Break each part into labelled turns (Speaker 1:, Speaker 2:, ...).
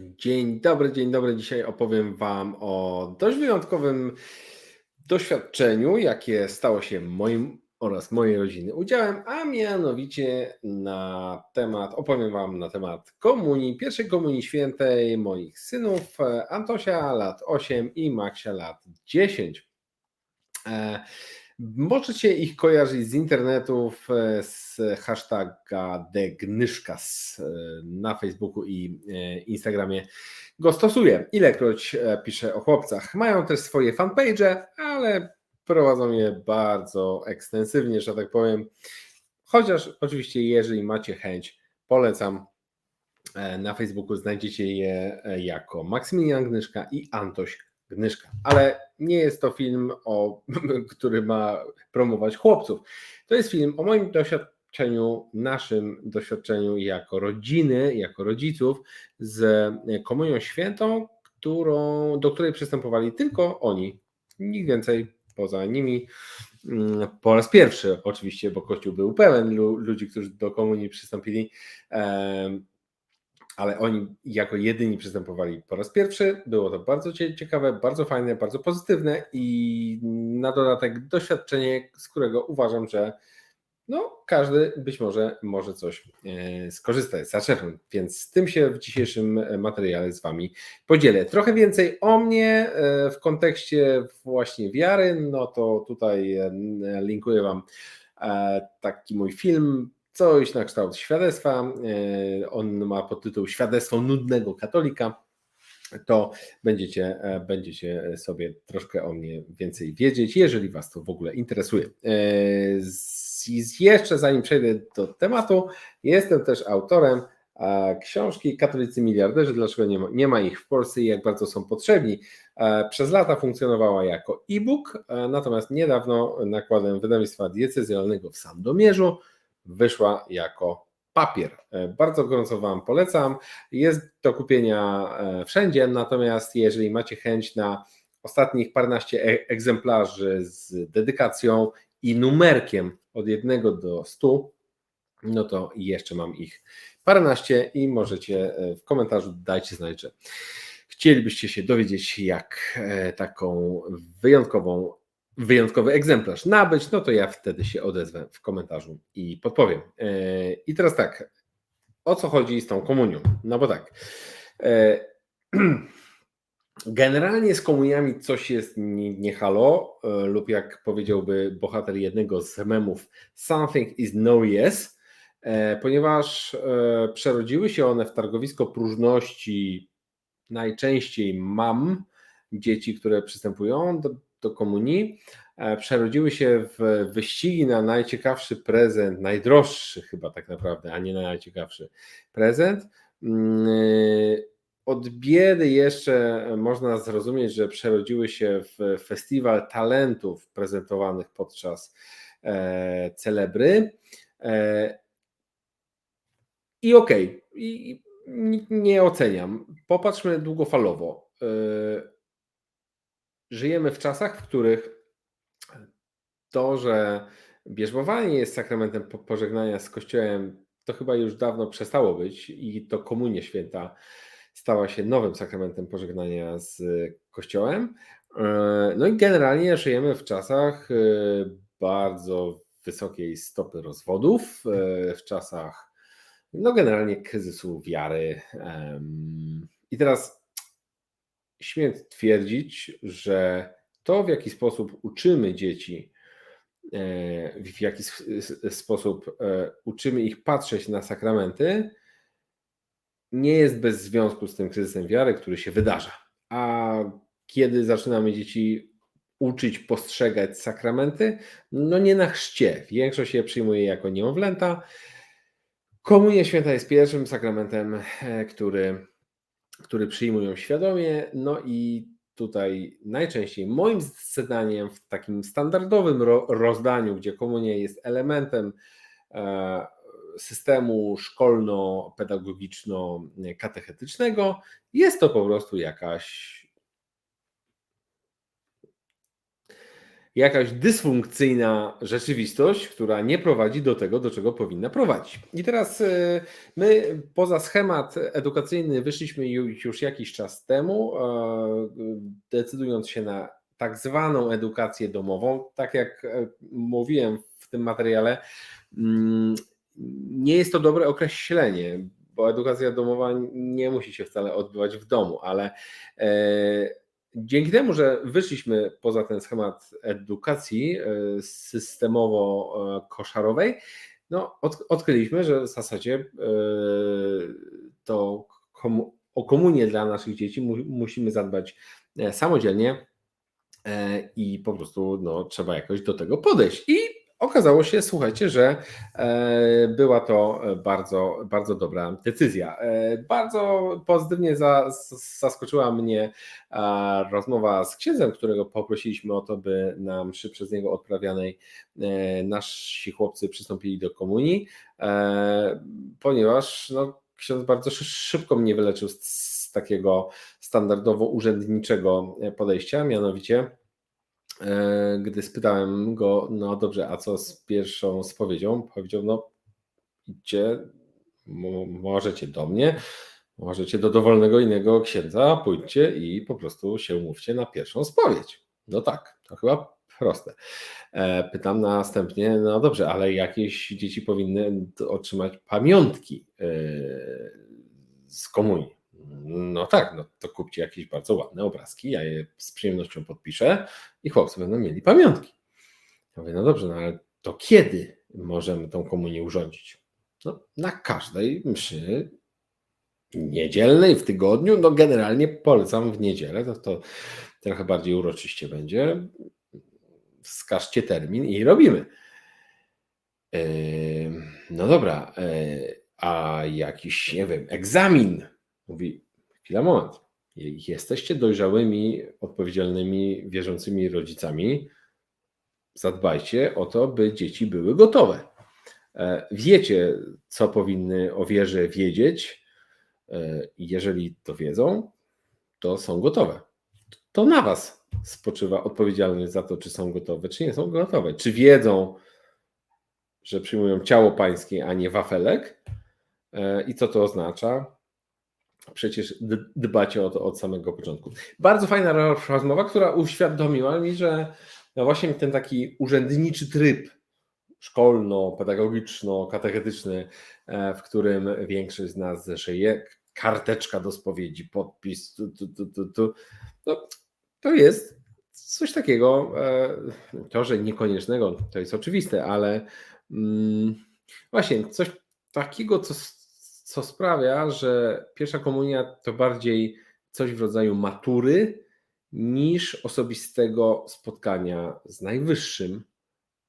Speaker 1: Dzień dobry, dzień dobry. Dzisiaj opowiem Wam o dość wyjątkowym doświadczeniu, jakie stało się moim oraz mojej rodziny udziałem, a mianowicie na temat, opowiem Wam na temat komunii, pierwszej komunii świętej moich synów Antosia lat 8 i Maksia lat 10. Możecie ich kojarzyć z internetów, e, z hashtaga Degnyszkas e, na Facebooku i e, Instagramie go stosuję. Ilekroć piszę o chłopcach. Mają też swoje fanpage, ale prowadzą je bardzo ekstensywnie, że tak powiem. Chociaż oczywiście, jeżeli macie chęć, polecam. Na Facebooku znajdziecie je jako Maksymilian Gnyszka i Antoś Gnyszka. Ale nie jest to film, o, który ma promować chłopców. To jest film o moim doświadczeniu, naszym doświadczeniu jako rodziny, jako rodziców z Komunią Świętą, którą, do której przystępowali tylko oni, nikt więcej poza nimi. Mm, po raz pierwszy, oczywiście, bo Kościół był pełen ludzi, którzy do komunii przystąpili ale oni jako jedyni przystępowali po raz pierwszy. Było to bardzo ciekawe, bardzo fajne, bardzo pozytywne i na dodatek doświadczenie, z którego uważam, że no, każdy być może może coś e, skorzystać, zaczerpnąć. Więc z tym się w dzisiejszym materiale z Wami podzielę. Trochę więcej o mnie e, w kontekście właśnie wiary, no to tutaj e, linkuję Wam taki mój film coś na kształt świadectwa. E, on ma podtytuł Świadectwo nudnego katolika. To będziecie, e, będziecie sobie troszkę o mnie więcej wiedzieć, jeżeli Was to w ogóle interesuje. E, jeszcze zanim przejdę do tematu, jestem też autorem książki Katolicy Miliarderzy, dlaczego nie ma, nie ma ich w Polsce i jak bardzo są potrzebni. Przez lata funkcjonowała jako e-book, natomiast niedawno nakładem wydawnictwa diecezjalnego w Sandomierzu wyszła jako papier. E, bardzo gorąco Wam polecam. Jest do kupienia e, wszędzie, natomiast jeżeli macie chęć na ostatnich paręnaście e, egzemplarzy z dedykacją i numerkiem od 1 do 100, no to jeszcze mam ich paręnaście i możecie w komentarzu dajcie znać, że chcielibyście się dowiedzieć, jak taką wyjątkową wyjątkowy egzemplarz nabyć, no to ja wtedy się odezwę w komentarzu i podpowiem. E, I teraz tak, o co chodzi z tą komunią? No bo tak, e, generalnie z komuniami coś jest nie, nie halo, e, lub jak powiedziałby bohater jednego z memów, something is no yes, ponieważ przerodziły się one w targowisko próżności najczęściej mam, dzieci, które przystępują do komunii, e, przerodziły się w wyścigi na najciekawszy prezent, najdroższy chyba tak naprawdę, a nie na najciekawszy prezent. Mm, od biedy jeszcze można zrozumieć, że przerodziły się w festiwal talentów prezentowanych podczas e, celebry. E, I okej, okay, nie oceniam. Popatrzmy długofalowo żyjemy w czasach, w których to, że bierzmowanie jest sakramentem pożegnania z Kościołem, to chyba już dawno przestało być i to Komunia Święta stała się nowym sakramentem pożegnania z Kościołem. E, no i generalnie żyjemy w czasach e, bardzo wysokiej stopy rozwodów, e, w czasach no generalnie kryzysu wiary. I teraz śmiem twierdzić, że to, w jaki sposób uczymy dzieci, e, w jaki sposób e, uczymy ich patrzeć na sakramenty, nie jest bez związku z tym kryzysem wiary, który się wydarza. A kiedy zaczynamy dzieci uczyć postrzegać sakramenty, no nie na chrzcie. Większość je przyjmuje jako niemowlęta. Komunia Święta jest pierwszym sakramentem, e, który który przyjmują świadomie. No i tutaj najczęściej moim zdaniem w takim standardowym rozdaniu, gdzie komunia jest elementem e, systemu szkolno-pedagogiczno-katechetycznego, jest to po prostu jakaś jakaś dysfunkcyjna rzeczywistość, która nie prowadzi do tego, do czego powinna prowadzić. I teraz e, my poza schemat edukacyjny wyszliśmy już jakiś czas temu, e, decydując się na tak zwaną edukację domową. Tak jak e, mówiłem w tym materiale, mm, nie jest to dobre określenie, bo edukacja domowa nie musi się wcale odbywać w domu, ale Dzięki temu, że wyszliśmy poza ten schemat edukacji e, systemowo-koszarowej, no, odkryliśmy, że w zasadzie e, to o komunię dla naszych dzieci musimy zadbać e, samodzielnie i po prostu no, trzeba jakoś do tego podejść. I Okazało się, słuchajcie, że e, była to bardzo, bardzo dobra decyzja. E, bardzo pozytywnie zaskoczyła mnie rozmowa z księdzem, którego poprosiliśmy o to, by na mszy przez niego odprawianej e, nasi chłopcy przystąpili do komunii, ponieważ no, ksiądz bardzo szybko mnie wyleczył z, takiego standardowo urzędniczego podejścia, mianowicie gdy spytałem go, no dobrze, a co z pierwszą spowiedzią? Powiedział, no idźcie, możecie do mnie, możecie do dowolnego innego księdza, pójdźcie i po prostu się umówcie na pierwszą spowiedź. No tak, to chyba proste. E, pytam następnie, no dobrze, ale jakieś dzieci powinny otrzymać pamiątki e, z komunii. No tak, no to kupcie jakieś bardzo ładne obrazki, ja je z przyjemnością podpiszę i chłopcy będą mieli pamiątki. Ja mówię, no dobrze, no ale to kiedy możemy tą komunię urządzić? No, na każdej mszy niedzielnej w tygodniu, no generalnie polecam w niedzielę, to, to trochę bardziej uroczyście będzie. Wskażcie termin i robimy. no dobra, yy, a jakiś, nie wiem, egzamin Mówi, chwila, moment. Jesteście dojrzałymi, odpowiedzialnymi, wierzącymi rodzicami. Zadbajcie o to, by dzieci były gotowe. E, wiecie, co powinny o wierze wiedzieć. E, jeżeli to wiedzą, to są gotowe. To na Was spoczywa odpowiedzialność za to, czy są gotowe, czy nie są gotowe. Czy wiedzą, że przyjmują ciało pańskie, a nie wafelek? E, I co to oznacza? Przecież dbacie o to od samego początku. Bardzo fajna rozmowa, która uświadomiła mi, że no właśnie ten taki urzędniczy tryb szkolno-pedagogiczno-katechetyczny, e, w którym większość z nas żyje, karteczka do spowiedzi, podpis, tu, tu, tu, tu. No, to jest coś takiego, e, to, że niekoniecznego, to jest oczywiste, ale mm, właśnie coś takiego, co co sprawia, że pierwsza komunia to bardziej coś w rodzaju matury niż osobistego spotkania z Najwyższym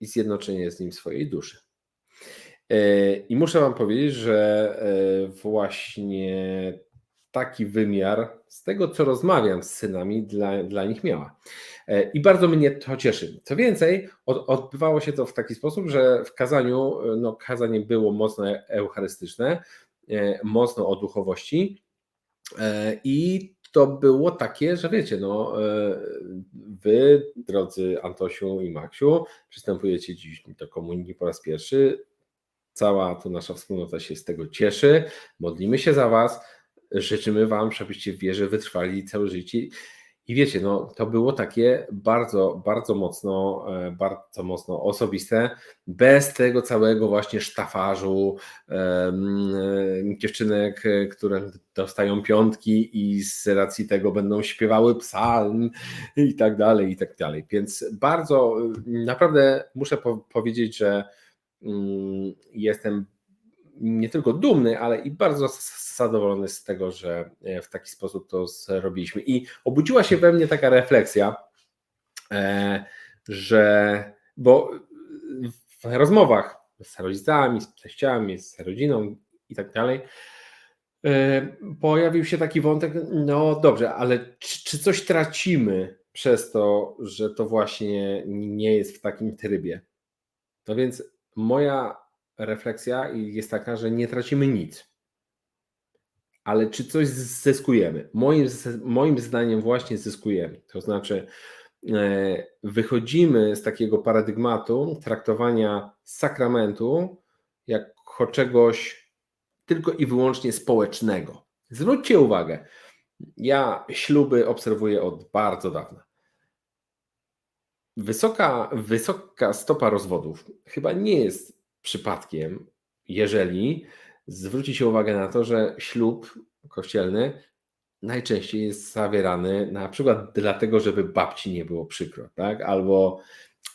Speaker 1: i zjednoczenia z Nim swojej duszy. E, I muszę Wam powiedzieć, że e, właśnie taki wymiar z tego, co rozmawiam z synami, dla, dla nich miała. E, I bardzo mnie to cieszy. Co więcej, od, odbywało się to w taki sposób, że w kazaniu, no kazanie było mocno eucharystyczne, mocno o duchowości e, i to było takie, że wiecie, no e, wy, drodzy Antosiu i Maksiu, przystępujecie dziś do komunii po raz pierwszy. Cała tu nasza wspólnota się z tego cieszy. Modlimy się za was. Życzymy wam, żebyście w wierze wytrwali całe życie i wiecie, no, to było takie bardzo, bardzo mocno, e, bardzo mocno osobiste, bez tego całego właśnie sztafarzu, dziewczynek, e, które dostają piątki i z racji tego będą śpiewały psalm i tak dalej, i tak dalej. Więc bardzo, naprawdę muszę po powiedzieć, że mm, jestem nie tylko dumny, ale i bardzo zadowolony z tego, że e, w taki sposób to zrobiliśmy. I obudziła się we mnie taka refleksja, e, że bo w rozmowach z rodzicami, z teściami, z rodziną i tak dalej, e, pojawił się taki wątek, no dobrze, ale czy, czy coś tracimy przez to, że to właśnie nie jest w takim trybie? No więc moja refleksja jest taka, że nie tracimy nic. Ale czy coś zyskujemy? Moim, moim zdaniem właśnie zyskujemy. To znaczy, e, wychodzimy z takiego paradygmatu traktowania sakramentu jako czegoś tylko i wyłącznie społecznego. Zwróćcie uwagę, ja śluby obserwuję od bardzo dawna. Wysoka, wysoka stopa rozwodów chyba nie jest przypadkiem, jeżeli zwróci się uwagę na to, że ślub kościelny najczęściej jest zawierany na przykład dlatego, żeby babci nie było przykro, tak? Albo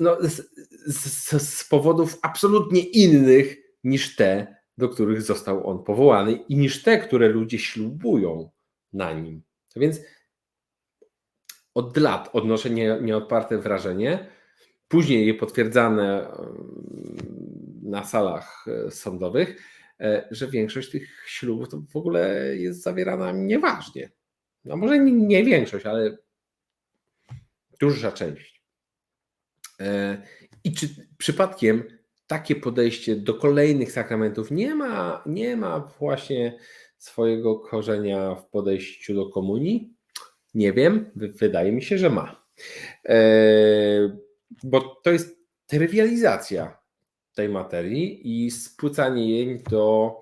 Speaker 1: no, z, z, z powodów absolutnie innych niż te, do których został on powołany i niż te, które ludzie ślubują na nim. A więc od lat odnoszę nie, nieodparte wrażenie, później je potwierdzane na salach e, sądowych, e, że większość tych ślubów to w ogóle jest zawierana nieważnie. No może nie większość, ale duża część. E, I czy przypadkiem takie podejście do kolejnych sakramentów nie ma, nie ma właśnie swojego korzenia w podejściu do komunii? Nie wiem, wydaje mi się, że ma. Bo to jest trywializacja tej materii i spłycanie jej do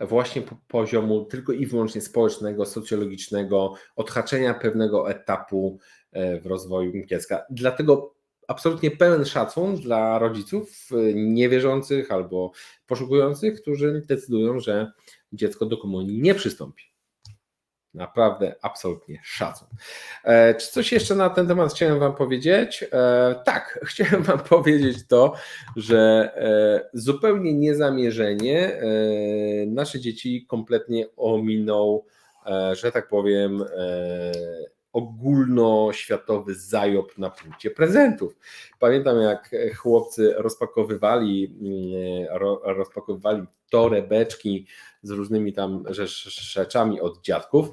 Speaker 1: właśnie poziomu tylko i wyłącznie społecznego, socjologicznego, odhaczenia pewnego etapu e, w rozwoju dziecka. Dlatego absolutnie pełen szacun dla rodziców e, niewierzących albo poszukujących, którzy decydują, że dziecko do komunii nie przystąpi. Naprawdę, absolutnie szacun. E, czy coś jeszcze na ten temat chciałem Wam powiedzieć? E, tak, chciałem Wam powiedzieć to, że e, zupełnie niezamierzenie nasze dzieci kompletnie ominął, że tak powiem, ogólnoświatowy zajob na punkcie prezentów. Pamiętam, jak chłopcy rozpakowywali, mm, rozpakowywali torebeczki z różnymi tam rzeczami od dziadków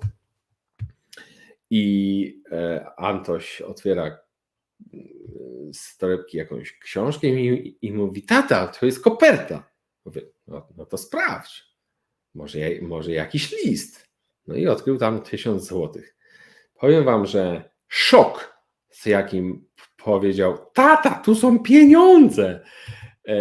Speaker 1: i e, Antoś otwiera mm, z torebki jakąś książkę i, i mówi, tata, to jest koperta. Mówię, no, no to sprawdź, może, może jakiś list. No i odkrył tam tysiąc złotych. Powiem wam, że szok, z jakim powiedział: Tata, tu są pieniądze, e,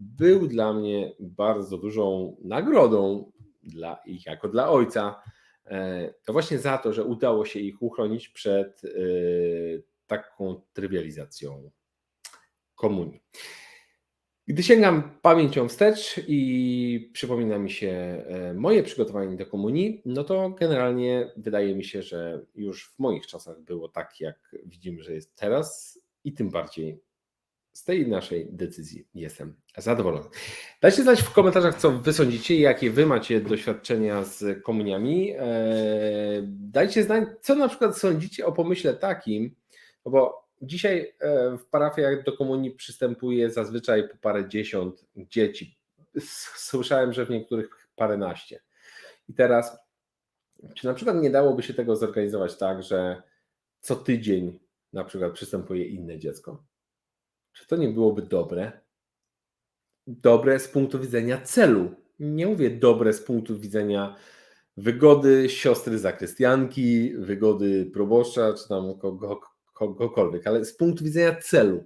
Speaker 1: był dla mnie bardzo dużą nagrodą dla ich, jako dla ojca. E, to właśnie za to, że udało się ich uchronić przed e, taką trywializacją komunii. Gdy sięgam pamięcią wstecz i przypomina mi się e, moje przygotowanie do komunii, no to generalnie wydaje mi się, że już w moich czasach było tak, jak widzimy, że jest teraz i tym bardziej z tej naszej decyzji jestem zadowolony. Dajcie znać w komentarzach, co wy sądzicie, jakie wy macie doświadczenia z komuniami. E, dajcie znać, co na przykład sądzicie o pomyśle takim, no bo Dzisiaj e, w parafiach do komunii przystępuje zazwyczaj po parę dziesiąt dzieci. Słyszałem, że w niektórych paręnaście. I teraz, czy na przykład nie dałoby się tego zorganizować tak, że co tydzień na przykład przystępuje inne dziecko? Czy to nie byłoby dobre? Dobre z punktu widzenia celu. Nie mówię dobre z punktu widzenia wygody siostry zakrystianki, wygody proboszcza, czy tam kogo, kogokolwiek, ale z punktu widzenia celu,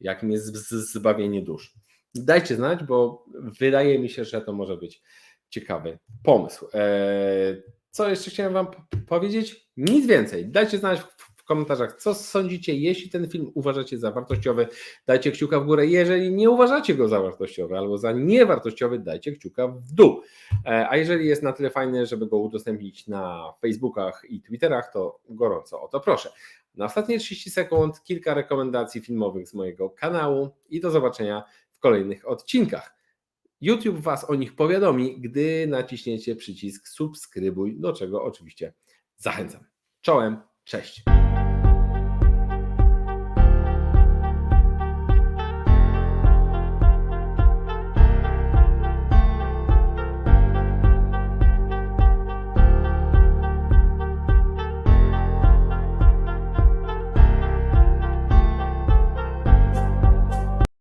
Speaker 1: jakim jest zbawienie dusz. Dajcie znać, bo wydaje mi się, że to może być ciekawy pomysł. Eee, co jeszcze chciałem Wam powiedzieć? Nic więcej. Dajcie znać w komentarzach, co sądzicie, jeśli ten film uważacie za wartościowy, dajcie kciuka w górę. Jeżeli nie uważacie go za wartościowy albo za niewartościowy, dajcie kciuka w dół. Eee, a jeżeli jest na tyle fajny, żeby go udostępnić na Facebookach i Twitterach, to gorąco o to proszę. Na ostatnie 30 sekund kilka rekomendacji filmowych z mojego kanału i do zobaczenia w kolejnych odcinkach. YouTube Was o nich powiadomi, gdy naciśniecie przycisk subskrybuj, do czego oczywiście zachęcam. Czołem, cześć.